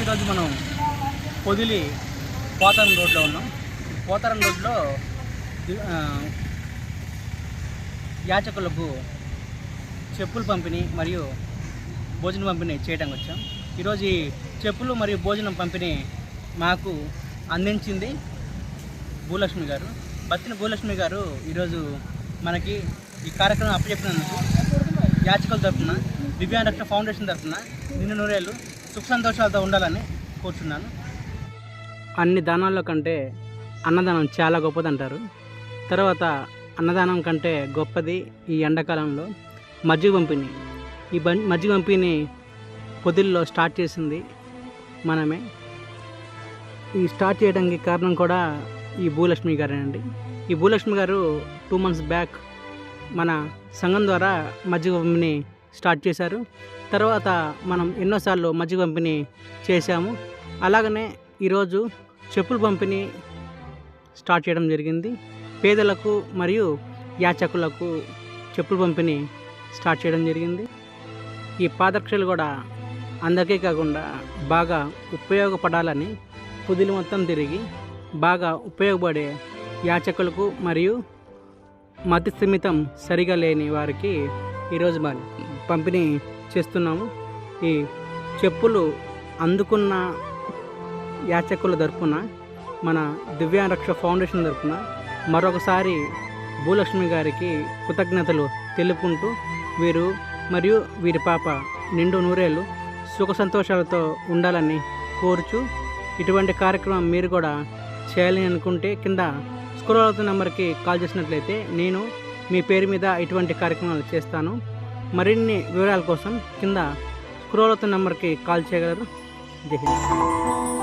ఈరోజు మనం పొదిలి పోతారం రోడ్లో ఉన్నాం. పోతారం రోడ్లో యాచకులకు చెప్పులు పంపిణీ మరియు భోజనం పంపిణీ చేయడానికి వచ్చాం. ఈరోజు ఈ చెప్పులు మరియు భోజనం పంపిణీ మాకు అందించింది భూలక్ష్మి గారు. బత్తిన భూలక్ష్మి గారు ఈరోజు మనకి ఈ కార్యక్రమం అప్పచెప్పినందుకు యాచకుల తరఫున దివ్యాంగ రక్షణ ఫౌండేషన్ తరఫున నిన్న నూరేళ్ళు సుఖ సంతోషాలతో ఉండాలని కోరుచున్నాను. అన్ని దానాల్లో కంటే అన్నదానం చాలా గొప్పది అంటారు తర్వాత అన్నదానం కంటే గొప్పది ఈ ఎండాకాలంలో మజ్జిగ పంపిణీ. ఈ బం మజ్జిగ పంపిణీ పొదిల్లో స్టార్ట్ చేసింది మనమే. ఈ స్టార్ట్ చేయడానికి కారణం కూడా ఈ భూలక్ష్మి గారేనండి ఈ భూలక్ష్మి గారు టూ మంత్స్ బ్యాక్ మన సంఘం ద్వారా మజ్జిగ పంపిణీ స్టార్ట్ చేశారు. తర్వాత మనం ఎన్నోసార్లు మజ్జిగ పంపిణీ చేశాము. అలాగనే ఈరోజు చెప్పుల పంపిణీ స్టార్ట్ చేయడం జరిగింది. పేదలకు మరియు యాచకులకు చెప్పుల పంపిణీ స్టార్ట్ చేయడం జరిగింది. ఈ పాదరక్షలు కూడా అందరికీ కాకుండా బాగా ఉపయోగపడాలని పుదిలి మొత్తం తిరిగి బాగా ఉపయోగపడే యాచకులకు మరియు మతి స్థిమితం సరిగా లేని వారికి ఈరోజు మరి పంపిణీ చేస్తున్నాము. ఈ చెప్పులు అందుకున్న యాచకుల తరపున మన దివ్యాంగరక్ష ఫౌండేషన్ తరపున మరొకసారి భూలక్ష్మి గారికి కృతజ్ఞతలు తెలుపుకుంటూ వీరు మరియు వీరి పాప నిండు నూరేళ్ళు సుఖ సంతోషాలతో ఉండాలని కోరుచు ఇటువంటి కార్యక్రమం మీరు కూడా చేయాలని అనుకుంటే కింద స్క్రోల్ అవుతున్న నెంబర్కి కాల్ చేసినట్లయితే నేను మీ పేరు మీద ఇటువంటి కార్యక్రమాలు చేస్తాను. మరిన్ని వివరాల కోసం కింద స్క్రోల్ అవుతున్న నెంబర్కి కాల్ చేయగలరు. జై హింద్.